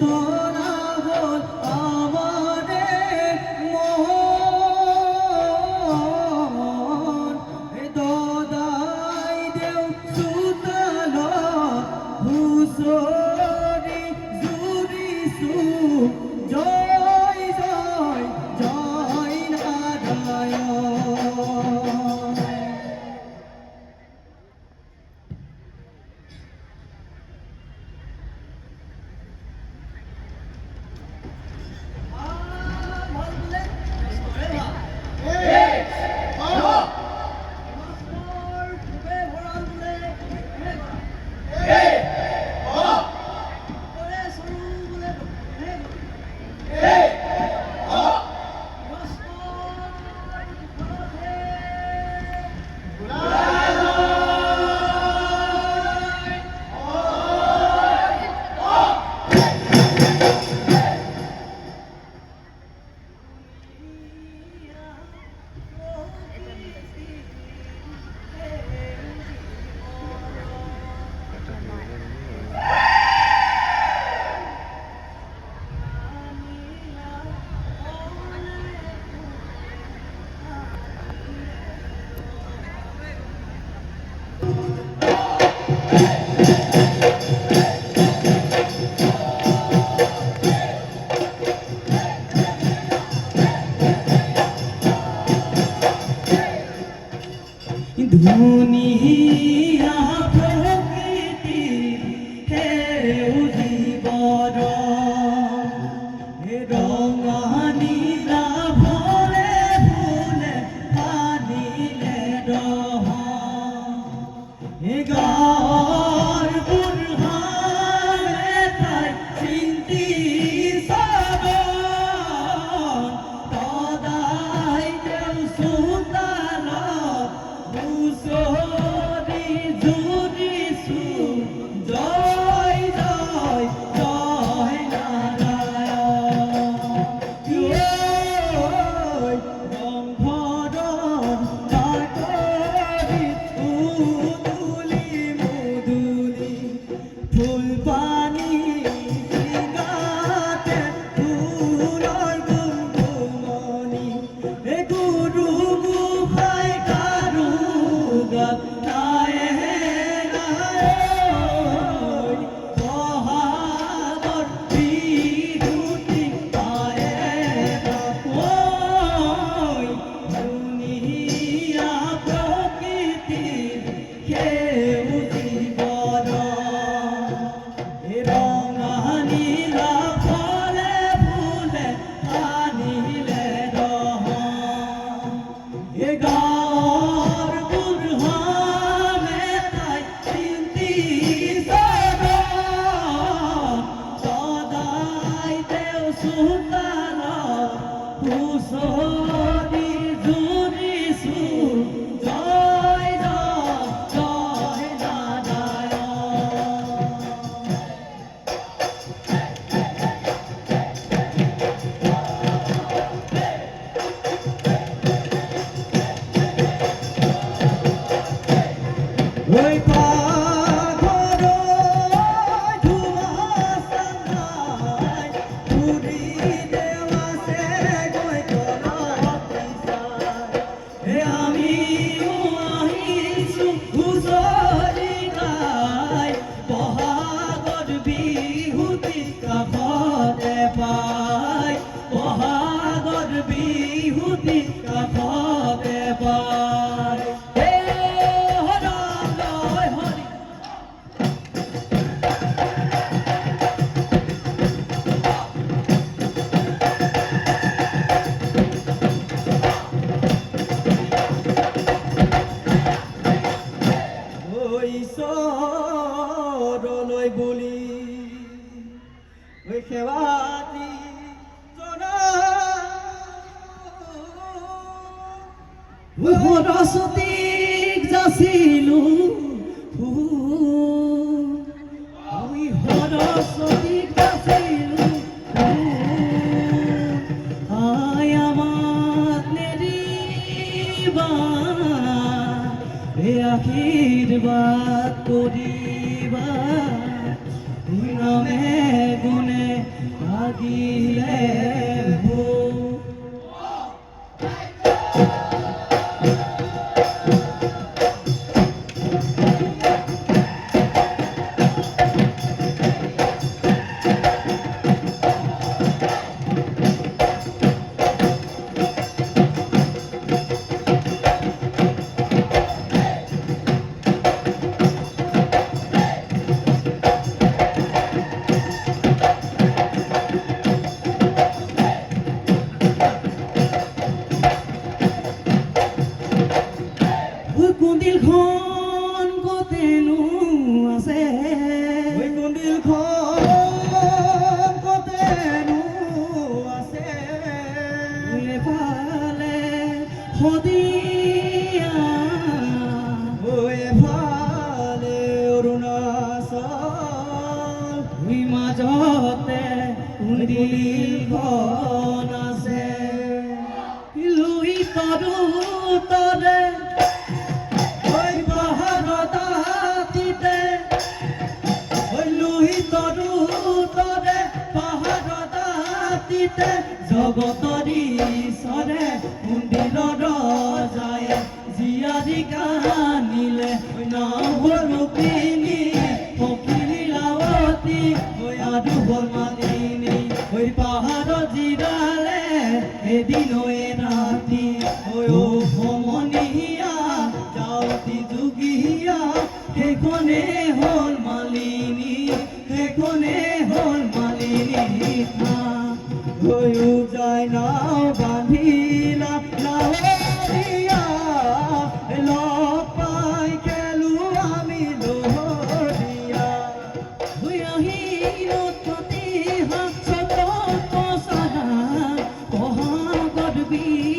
多。দুনিয়া দেও সুতাল তোকে আশীর্বাদ করিবার নামে গুণে লাগিলে মাজতে উন্দিল আছে। লুই তরু তরে ওই বহর দাতিতে ওই লুই তরু তরে বহর দাতিতে জগতরি সরে উন্দিল রজায় জিয়ারি কানিলে নবরূপিন be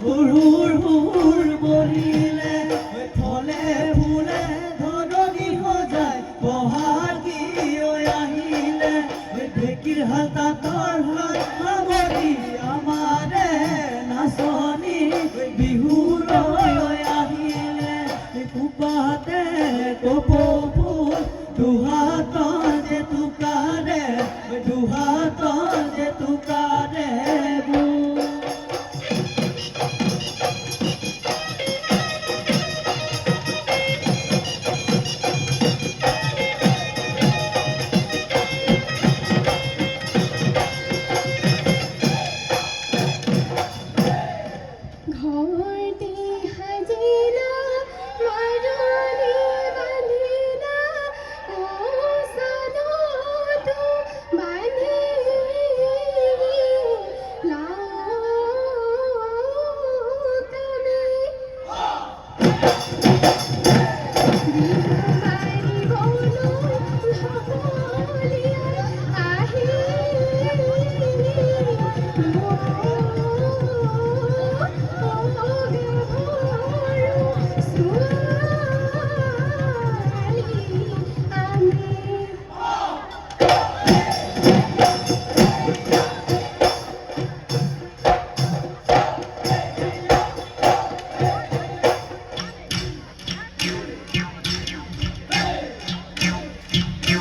不如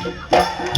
Thank you.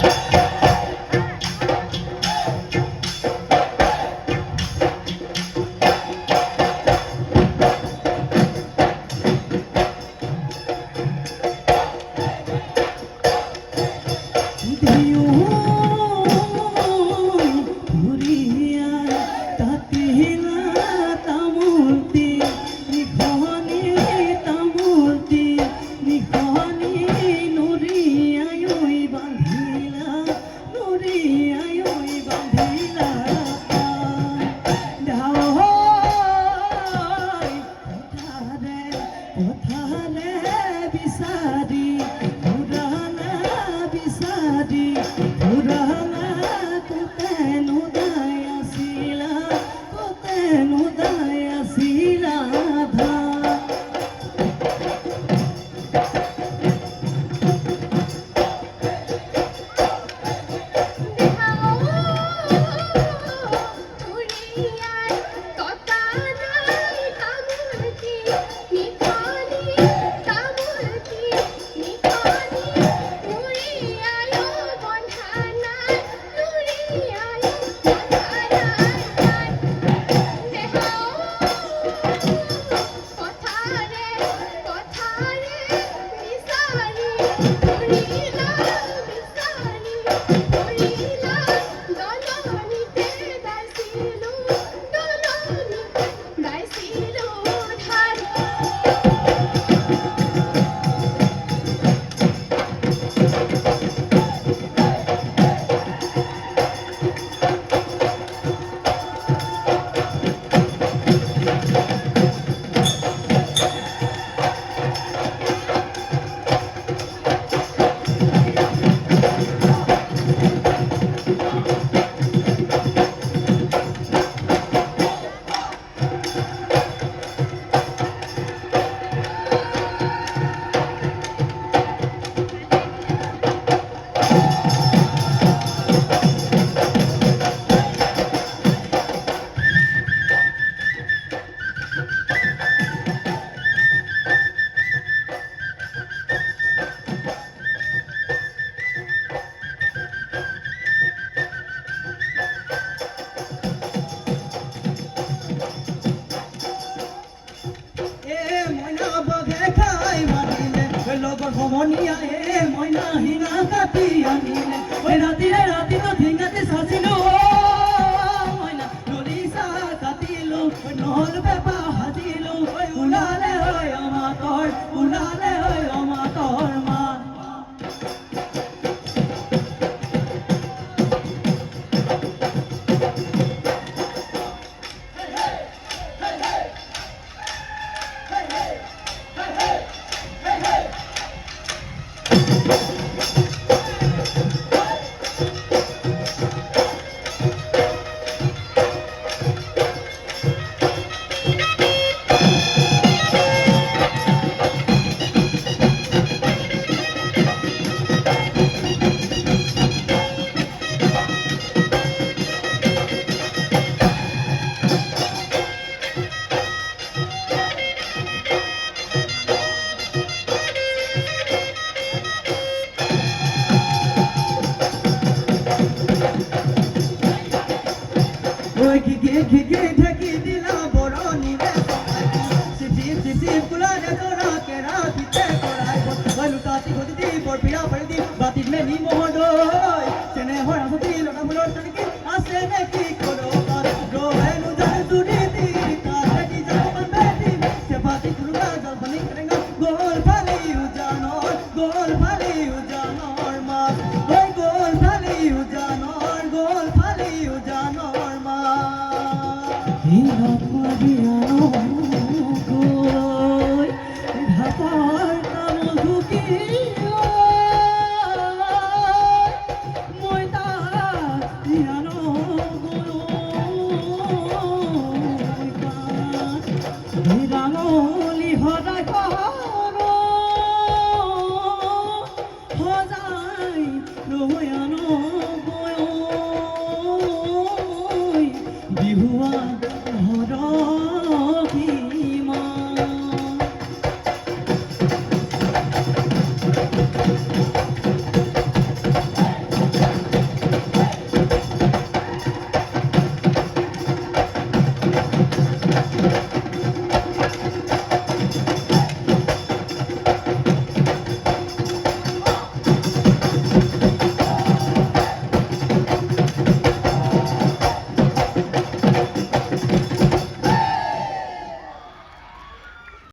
মনিয়া এ ময়না হিনা কাটি আনিলে। ওই রাতিরে রাতি তো He loved what he